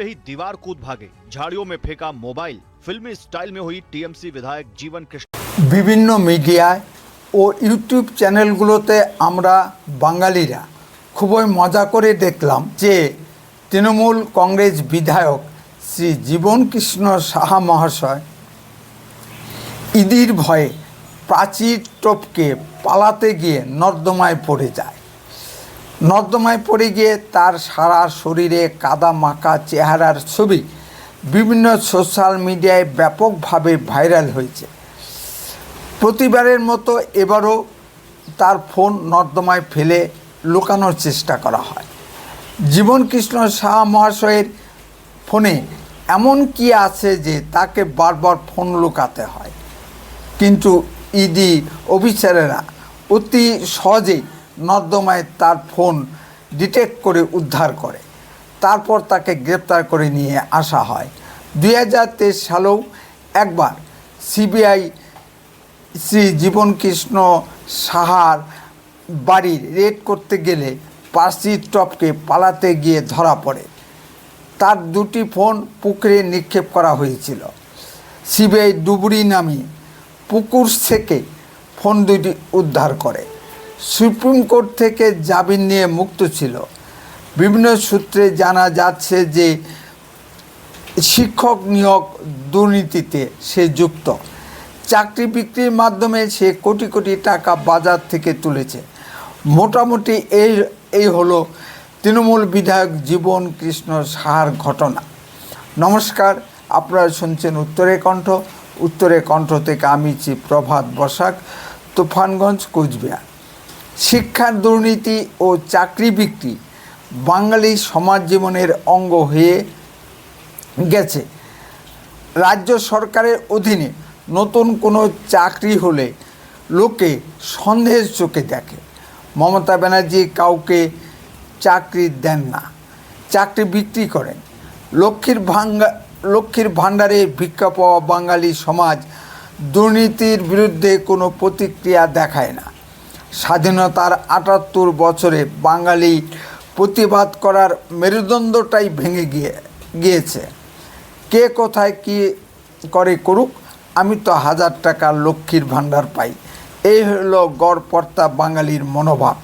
देखते ही दीवार कूद भागे झाड़ियों में फेंका मोबाइल फिल्मी स्टाइल में हुई टीएमसी विधायक जीवन कृष्ण বিভিন্ন মিডিয়ায় ও ইউটিউব চ্যানেলগুলোতে আমরা বাঙালিরা খুবই মজা করে দেখলাম যে তৃণমূল কংগ্রেস বিধায়ক শ্রী জীবন কৃষ্ণ সাহা মহাশয় ঈদির ভয়ে প্রাচীর টপকে পালাতে গিয়ে নর্দমায় পড়ে যায় নর্দমায় পড়ে গিয়ে তার সারা শরীরে কাদা মাখা চেহারার ছবি বিভিন্ন সোশ্যাল মিডিয়ায় ব্যাপকভাবে ভাইরাল হয়েছে। প্রতিবারের মতো এবারও তার ফোন নর্দমায় ফেলে লুকানোর চেষ্টা করা হয়। জীবন কৃষ্ণ সাহা মহাশয়ের ফোনে এমন কি আছে যে তাকে বারবার ফোন লুকাতে হয়? কিন্তু ইডি অফিসারেরা অতি সহজেই নর্দমায় তার ফোন ডিটেক্ট করে উদ্ধার করে। তারপর তাকে গ্রেপ্তার করে নিয়ে আসা হয়। দুই হাজার তেইশ সালেও একবার সিবিআই শ্রী জীবনকৃষ্ণ সাহার বাড়ির রেড করতে গেলে পার্সি টপকে পালাতে গিয়ে ধরা পড়ে। তার দুটি ফোন পুকুরে নিক্ষেপ করা হয়েছিল। সিবিআই ডুবুরি নামে পুকুর থেকে ফোন দুটি উদ্ধার করে। সুপ্রিম কোর্ট থেকে জামিন নিয়ে মুক্ত ছিল। বিভিন্ন সূত্রে জানা যাচ্ছে যে শিক্ষক নিয়োগ দুর্নীতিতে সে যুক্ত। চাকরি বিক্রির মাধ্যমে সে কোটি কোটি টাকা বাজার থেকে তুলেছে। মোটামুটি এই এই হলো তৃণমূল বিধায়ক জীবন কৃষ্ণ সাহার ঘটনা। নমস্কার, আপনারা শুনছেন উত্তরে কণ্ঠ। উত্তরে কণ্ঠ থেকে আমি চি প্রভাত বসাক, তুফানগঞ্জ, কোচবিহার। শিক্ষার দুর্নীতি ও চাকরি বিক্রি বাঙালি সমাজ জীবনের অঙ্গ হয়ে গেছে। রাজ্য সরকারের অধীনে নতুন কোনো চাকরি হলে লোকে সন্দেহের চোখে দেখে। মমতা ব্যানার্জি কাউকে চাকরি দেন না, চাকরি বিক্রি করেন। লক্ষ্মীর ভাঙ্গা, লক্ষ্মীর ভাণ্ডারে ভিক্ষা পাওয়া বাঙালি সমাজ দুর্নীতির বিরুদ্ধে কোনো প্রতিক্রিয়া দেখায় না। স্বাধীনতার আটাত্তর বছরে বাঙালি প্রতিবাদ করার মেরুদণ্ডটাই ভেঙে গিয়ে, গিয়েছে। কে কোথায় কি করে করুক, আমি তো হাজার টাকা লক্ষ্মীর ভাণ্ডার পাই। এই হলো গড়পর্তা বাঙালির মনোভাব।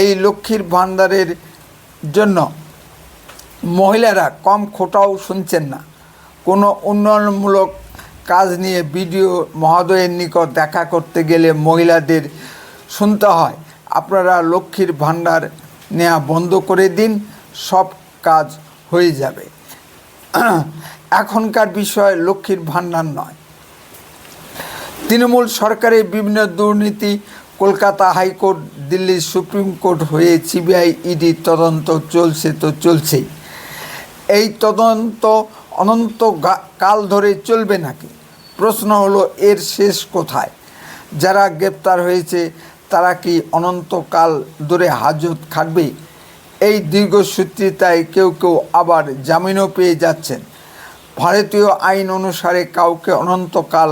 এই লক্ষ্মীর ভাণ্ডারের জন্য মহিলারা কম খোটাও শুনছেন না। কোনো উন্নয়নমূলক কাজ নিয়ে বিডিও মহোদয়ের নিকট দেখা করতে গেলে মহিলাদের শুনতে হয়। আপনারা লক্ষ্মীর ভাণ্ডার নেওয়া বন্ধ করে দিন, সব কাজ হয়ে যাবে। এখনকার বিষয় লক্ষ্মীর ভাণ্ডার নয়। তৃণমূল সরকারের বিভিন্ন দুর্নীতি কলকাতা হাইকোর্ট দিল্লির সুপ্রিম কোর্ট হয়ে সিবিআই, ইডি তদন্ত চলছে তো চলছেই। এই তদন্ত অনন্ত কাল ধরে চলবে নাকি? প্রশ্ন হলো, এর শেষ কোথায়? যারা গ্রেপ্তার হয়েছে তারা কি অনন্তকাল ধরে হাজত খাটবে? এই দীর্ঘসূত্রিতায় কেউ কেউ আবার জামিনও পেয়ে যাচ্ছেন। ভারতীয় আইন অনুসারে কাউকে অনন্তকাল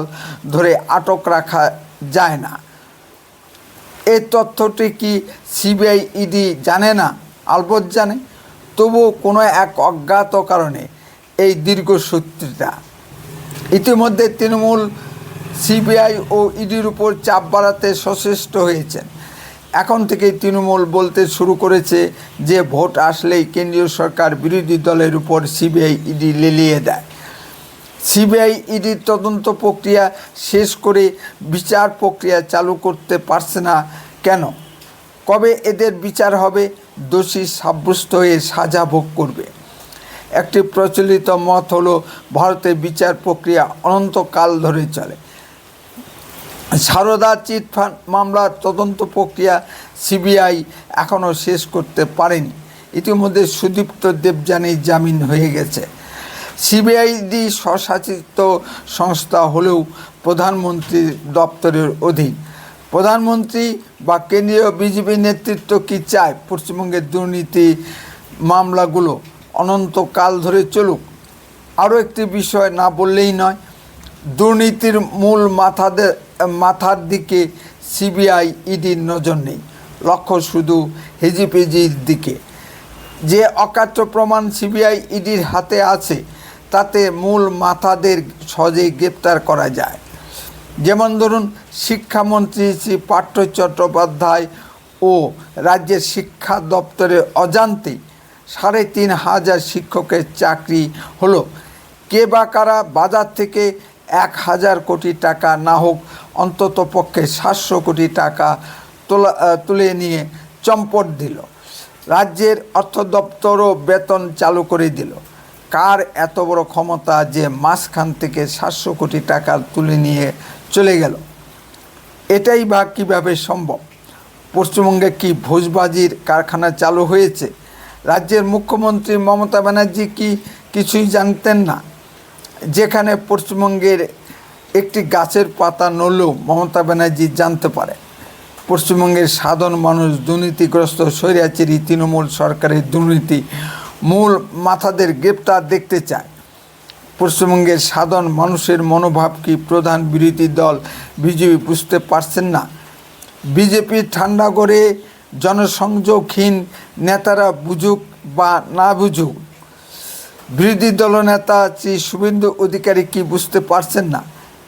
ধরে আটক রাখা যায় না। এ তথ্যটি কি সিবিআই ইডি জানে না? আলবৎ জানে। তবু কোনো এক অজ্ঞাত কারণে এই দীর্ঘসূত্রিতা ইতিমধ্যে তৃণমূল সিবিআই ও ইডির উপর চাপ বাড়াতে সচেষ্ট হয়েছেন। এখন থেকেই তৃণমূল বলতে শুরু করেছে যে ভোট আসলেই কেন্দ্রীয় সরকার বিরোধী দলের উপর সিবিআই ইডি লেলিয়ে দেয়। সিবিআই ইডির তদন্ত প্রক্রিয়া শেষ করে বিচার প্রক্রিয়া চালু করতে পারছে না কেন? কবে এদের বিচার হবে? দোষী সাব্যস্ত হয়ে সাজা ভোগ করবে। একটি প্রচলিত মত হলো ভারতের বিচার প্রক্রিয়া অনন্তকাল ধরে চলে। সারদা চিটফান্ড মামলার তদন্ত প্রক্রিয়া সিবিআই এখনও শেষ করতে পারেনি। ইতিমধ্যে সুদীপ্ত দেবযানী জামিন হয়ে গেছে। সিবিআই সিবিআইডি স্বশাসিত সংস্থা হলেও প্রধানমন্ত্রীর দপ্তরের অধীন। প্রধানমন্ত্রী বা কেন্দ্রীয় বিজেপি নেতৃত্ব কি চায়? পশ্চিমবঙ্গের দুর্নীতি মামলাগুলো অনন্তকাল ধরে চলুক। আরও একটি বিষয় না বললেই নয় দুর্নীতির মূল মাথাদের মাথার দিকে সিবিআই ইডির নজর নেই। লক্ষ্য শুধু হেজিপিজির দিকে। যে অকাট্য প্রমাণ সিবিআই ইডির হাতে আছে, তাতে মূল মাথাদের সহজেই গ্রেপ্তার করা যায়। যেমন ধরুন, শিক্ষামন্ত্রী শ্রী পার্থ চট্টোপাধ্যায় ও রাজ্যের শিক্ষা দপ্তরের অজান্তে সাড়ে তিন হাজার শিক্ষকের চাকরি হলো। কে বা কারা বাজার থেকে এক হাজার কোটি টাকা না হোক, অন্তত পক্ষে সাতশো কোটি টাকা তোলা তুলে নিয়ে চম্পট দিল। রাজ্যের অর্থ দপ্তরও বেতন চালু করে দিল। কার এত বড় ক্ষমতা যে মাঝখান থেকে সাতশো কোটি টাকা তুলে নিয়ে চলে গেল? এটাই বা কীভাবে সম্ভব? পশ্চিমবঙ্গে কি ভোজবাজির কারখানা চালু হয়েছে? রাজ্যের মুখ্যমন্ত্রী মমতা ব্যানার্জি কি কিছুই জানতেন না? যেখানে পশ্চিমবঙ্গের একটি গাছের পাতা নড়লেও মমতা ব্যানার্জি জানতে পারে। পশ্চিমবঙ্গের সাধারণ মানুষ দুর্নীতিগ্রস্ত স্বৈরাচারী তৃণমূল সরকারের দুর্নীতি মূল মাথাদের গ্রেপ্তার দেখতে চায়। পশ্চিমবঙ্গের সাধারণ মানুষের মনোভাব কি প্রধান বিরোধী দল বিজেপি বুঝতে পারছেন না? বিজেপি ঠান্ডা করে জনসংযোগহীন নেতারা বুঝুক বা না বুঝুক বিরোধী দলনেতা শ্রী শুভেন্দু অধিকারী কি বুঝতে পারছেন না?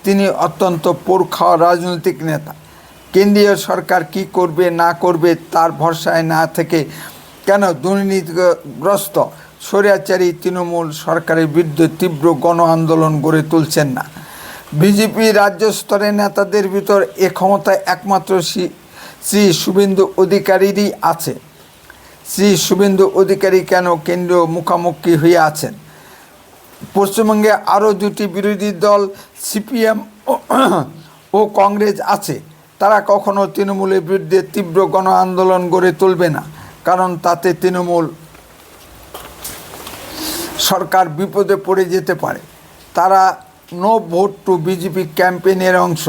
তিনি অত্যন্ত পোরখাওয়া রাজনৈতিক নেতা। কেন্দ্রীয় সরকার কি করবে, না করবে তার ভরসায় না থেকে কেন দুর্নীতিগ্রস্ত? স্বৈরাচারী তৃণমূল সরকারের বিরুদ্ধে তীব্র গণ আন্দোলন গড়ে তুলছেন না। বিজেপি রাজ্য স্তরের নেতাদের ভিতর এ ক্ষমতায় একমাত্র শ্রী- শ্রী শুভেন্দু অধিকারীরই আছে। শ্রী শুভেন্দু অধিকারী কেন কেন্দ্রীয় মুখোমুখি হয়ে আছেন পশ্চিমবঙ্গে আরও দুটি বিরোধী দল, সিপিএম ও কংগ্রেস আছে। তারা কখনো তৃণমূলের বিরুদ্ধে তীব্র গণ আন্দোলন গড়ে তুলবে না, কারণ তাতে তৃণমূল সরকার বিপদে পড়ে যেতে পারে। তারা নো ভোট টু বিজেপি ক্যাম্পেইনের অংশ।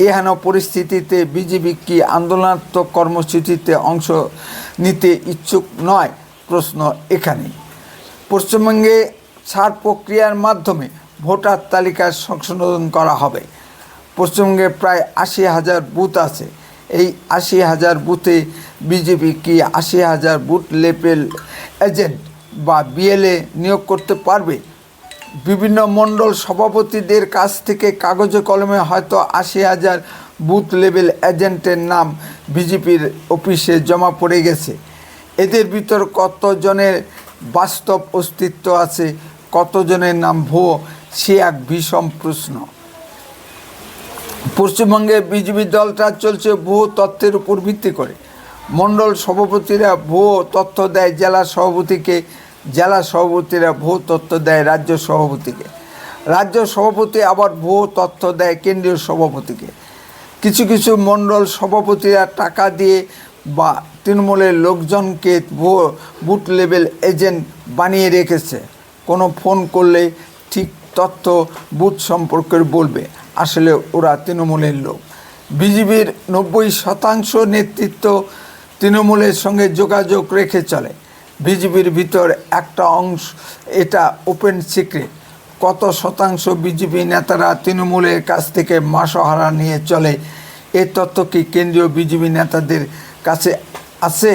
এহেন পরিস্থিতিতে বিজেপি কি আন্দোলনাত্মক কর্মসূচিতে অংশ নিতে ইচ্ছুক নয়? প্রশ্ন এখানে পশ্চিমবঙ্গে ছাড় প্রক্রিয়ার মাধ্যমে ভোটার তালিকা সংশোধন করা হবে। পশ্চিমবঙ্গে প্রায় আশি হাজার বুথ আছে। এই আশি হাজার বুথে বিজেপি কি আশি হাজার বুথ লেভেল এজেন্ট বা বিএলএ নিয়োগ করতে পারবে? বিভিন্ন মণ্ডল সভাপতিদের কাছ থেকে কাগজে কলমে হয়তো আশি হাজার বুথ লেভেল এজেন্টের নাম বিজেপির অফিসে জমা পড়ে গেছে। এদের ভিতর কতজনের বাস্তব অস্তিত্ব আছে, কতজনের নাম ভুয়ো, সে এক ভীষণ প্রশ্ন। পশ্চিমবঙ্গে বিজেপি দলটা চলছে ভুয়ো তথ্যের উপর ভিত্তি করে। মণ্ডল সভাপতিরা ভুয়ো তথ্য দেয় জেলা সভাপতিকে জেলা সভাপতিরা ভুয়ো তথ্য দেয় রাজ্য সভাপতিকে। রাজ্য সভাপতি আবার ভুয়ো তথ্য দেয় কেন্দ্রীয় সভাপতিকে। কিছু কিছু মণ্ডল সভাপতিরা টাকা দিয়ে বা তৃণমূলের লোকজনকে ভুয়ো বুথ লেভেল এজেন্ট বানিয়ে রেখেছে। কোনো ফোন করলে ঠিক তথ্য বুথ সম্পর্কে বলবে। আসলে ওরা তৃণমূলের লোক। বিজেপির নব্বই শতাংশ নেতৃত্ব তৃণমূলের সঙ্গে যোগাযোগ রেখে চলে। বিজেপির ভিতর একটা অংশ, এটা ওপেন সিক্রেট। কত শতাংশ বিজেপি নেতারা তৃণমূলের কাছ থেকে মাসহারা নিয়ে চলে, এ তথ্য কি কেন্দ্রীয় বিজেপি নেতাদের কাছে আছে?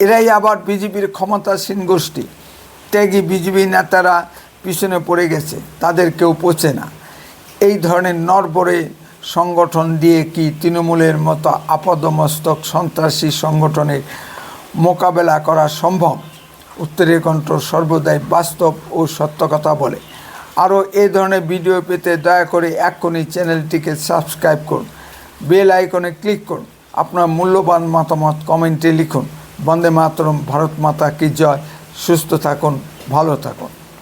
এরাই আবার বিজেপির ক্ষমতাসীন গোষ্ঠী। ত্যাগী বিজেপি নেতারা পিছনে পড়ে গেছে, তাদের কেউ পচে না। এই ধরনের নরবরে সংগঠন দিয়ে কি তৃণমূলের মতো আপদমস্তক সন্ত্রাসী সংগঠনের মোকাবেলা করা সম্ভব। উত্তরের কণ্ঠ সর্বদাই বাস্তব ও সত্য কথা বলে। আরও এ ধরনের ভিডিও পেতে দয়া করে এক্ষুনি চ্যানেলটিকে সাবস্ক্রাইব করুন। বেল আইকনে ক্লিক করুন। আপনার মূল্যবান মতামত কমেন্টে লিখুন। বন্দে মাতরম, ভারত মাতা কি জয়। সুস্থ থাকুন, ভালো থাকুন।